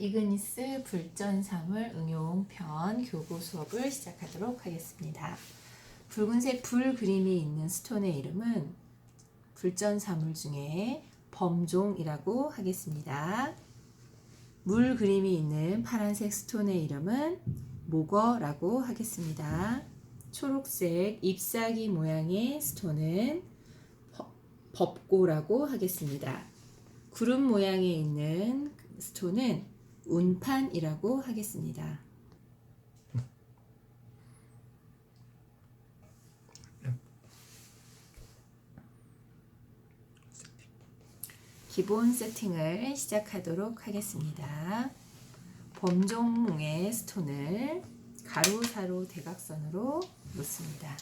이그니스 불전사물 응용편 교구 수업을 시작하도록 하겠습니다. 붉은색 불 그림이 있는 스톤의 이름은 불전사물 중에 범종이라고 하겠습니다. 물 그림이 있는 파란색 스톤의 이름은 모거라고 하겠습니다. 초록색 잎사귀 모양의 스톤은 법- 법고라고 하겠습니다. 구름 모양에 있는 스톤은 운판이라고 하겠습니다. 기본 세팅을 시작하도록 하겠습니다. 범종의 스톤을 가로, 사로, 대각선으로 놓습니다.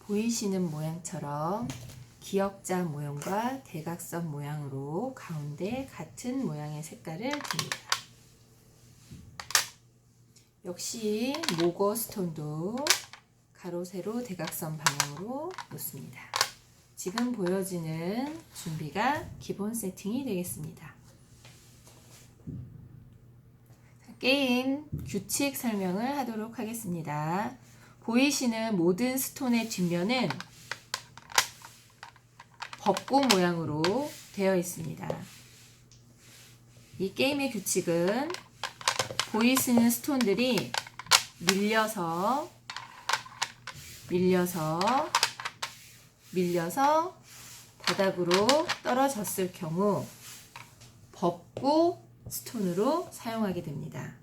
보이시는 모양처럼 기역자 모양과 대각선 모양으로 가운데 같은 모양의 색깔을 둡니다. 역시 모거 스톤도 가로, 세로, 대각선 방향으로 놓습니다. 지금 보여지는 준비가 기본 세팅이 되겠습니다. 자, 게임 규칙 설명을 하도록 하겠습니다. 보이시는 모든 스톤의 뒷면은 벚꽃 모양으로 되어 있습니다. 이 게임의 규칙은 보이시는 스톤들이 밀려서 밀려서 밀려서 바닥으로 떨어졌을 경우 법고 스톤으로 사용하게 됩니다.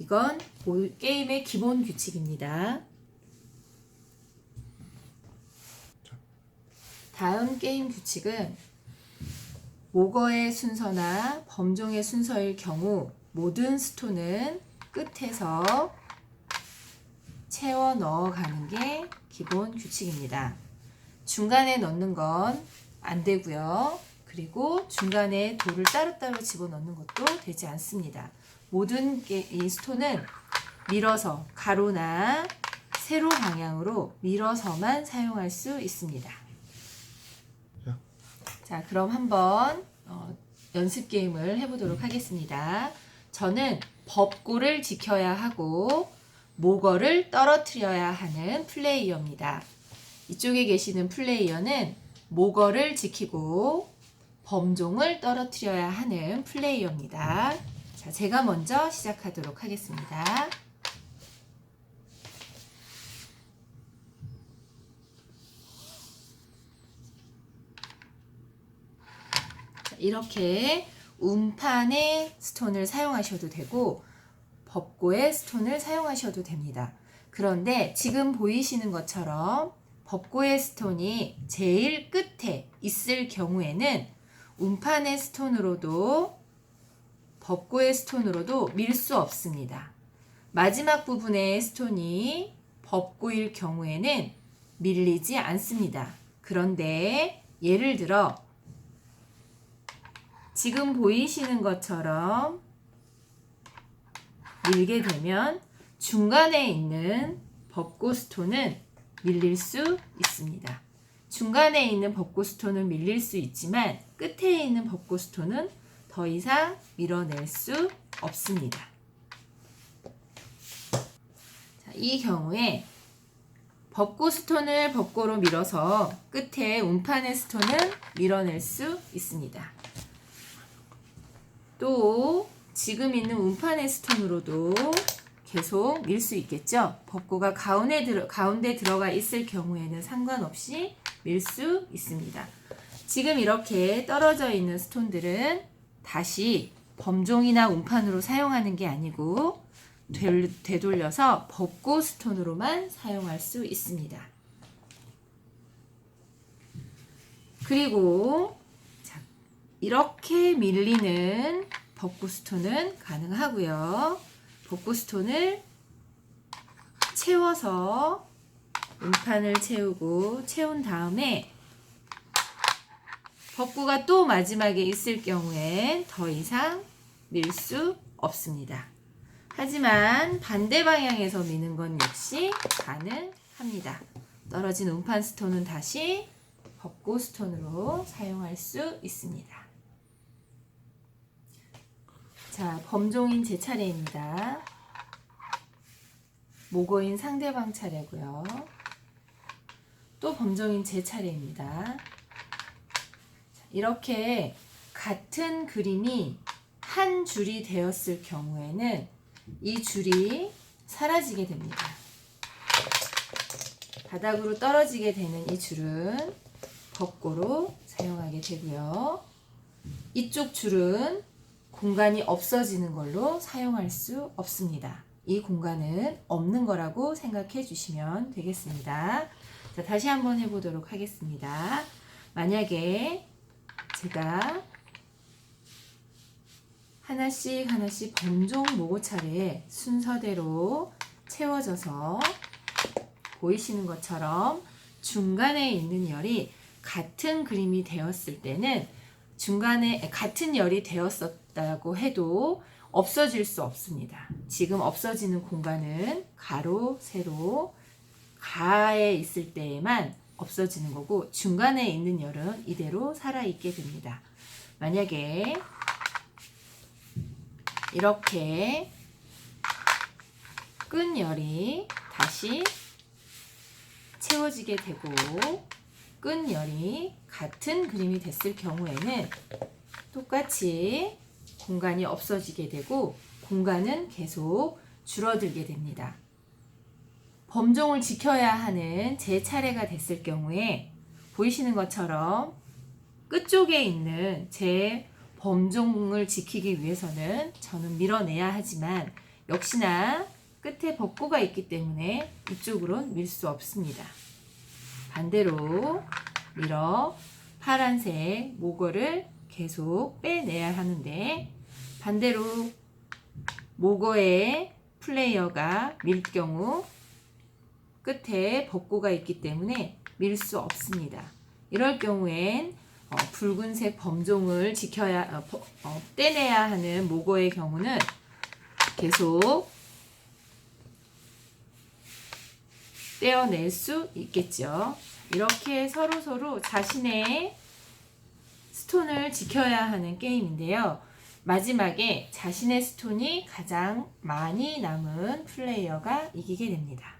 이건 보- 게임의 기본 규칙입니다. 다음 게임 규칙은 모거의 순서나 범종의 순서일 경우 모든 스톤은 끝에서 채워 넣어가는 게 기본 규칙입니다. 중간에 넣는 건 안 되고요. 그리고 중간에 돌을 따로따로 집어넣는 것도 되지 않습니다. 모든 게- 이 스톤은 밀어서 가로나 세로 방향으로 밀어서만 사용할 수 있습니다. 자. 자, 그럼 한번 어, 연습 게임을 해보도록 하겠습니다. 저는 법고를 지켜야 하고 모거를 떨어뜨려야 하는 플레이어입니다. 이쪽에 계시는 플레이어는 모거를 지키고 범종을 떨어뜨려야 하는 플레이어입니다. 자, 제가 먼저 시작하도록 하겠습니다. 이렇게 운판의 스톤을 사용하셔도 되고 법고의 스톤을 사용하셔도 됩니다. 그런데 지금 보이시는 것처럼 법고의 스톤이 제일 끝에 있을 경우에는 운판의 스톤으로도 법고의 스톤으로도 밀 수 없습니다. 마지막 부분의 스톤이 법고일 경우에는 밀리지 않습니다. 그런데 예를 들어 지금 보이시는 것처럼 밀게 되면 중간에 있는 벚꽃 스톤은 밀릴 수 있습니다. 중간에 있는 벚꽃 스톤은 밀릴 수 있지만 끝에 있는 벚꽃 스톤은 더 이상 밀어낼 수 없습니다. 자, 이 경우에 벚꽃 스톤을 벚꽃으로 밀어서 끝에 운판의 스톤은 밀어낼 수 있습니다. 또 지금 있는 운판의 스톤으로도 계속 밀 수 있겠죠. 벚고가 가운데, 들어, 가운데 들어가 있을 경우에는 상관없이 밀 수 있습니다. 지금 이렇게 떨어져 있는 스톤들은 다시 범종이나 운판으로 사용하는 게 아니고 되, 되돌려서 벚고 스톤으로만 사용할 수 있습니다. 그리고 자, 이렇게 밀리는 벚꽃 스톤은 가능하고요. 벚꽃 스톤을 채워서 음판을 채우고 채운 다음에 벚구가 또 마지막에 있을 경우엔 더 이상 밀 수 없습니다. 하지만 반대 방향에서 미는 건 역시 가능합니다. 떨어진 음판 스톤은 다시 벚꽃 스톤으로 사용할 수 있습니다. 자, 범종인 제 차례입니다. 모고인 상대방 차례고요. 또 범종인 제 차례입니다. 자, 이렇게 같은 그림이 한 줄이 되었을 경우에는 이 줄이 사라지게 됩니다. 바닥으로 떨어지게 되는 이 줄은 벚고로 사용하게 되고요. 이쪽 줄은 공간이 없어지는 걸로 사용할 수 없습니다. 이 공간은 없는 거라고 생각해 주시면 되겠습니다. 자, 다시 한번 해보도록 하겠습니다. 만약에 제가 하나씩 하나씩 범종 모고 차례에 순서대로 채워져서 보이시는 것처럼 중간에 있는 열이 같은 그림이 되었을 때는 중간에 같은 열이 되었었다고 해도 없어질 수 없습니다. 지금 없어지는 공간은 가로, 세로, 가에 있을 때에만 없어지는 거고 중간에 있는 열은 이대로 살아있게 됩니다. 만약에 이렇게 끈 열이 다시 채워지게 되고 끈 열이 같은 그림이 됐을 경우에는 똑같이 공간이 없어지게 되고 공간은 계속 줄어들게 됩니다. 범종을 지켜야 하는 제 차례가 됐을 경우에 보이시는 것처럼 끝쪽에 있는 제 범종을 지키기 위해서는 저는 밀어내야 하지만 역시나 끝에 벚고가 있기 때문에 이쪽으로는 밀 수 없습니다. 반대로 밀어 파란색 모거를 계속 빼내야 하는데 반대로 모거에 플레이어가 밀 경우 끝에 벚고가 있기 때문에 밀 수 없습니다. 이럴 경우엔 어, 붉은색 범종을 지켜야 어, 버- 어, 떼내야 하는 모거의 경우는 계속 떼어낼 수 있겠죠. 이렇게 서로 서로 자신의 스톤을 지켜야 하는 게임인데요. 마지막에 자신의 스톤이 가장 많이 남은 플레이어가 이기게 됩니다.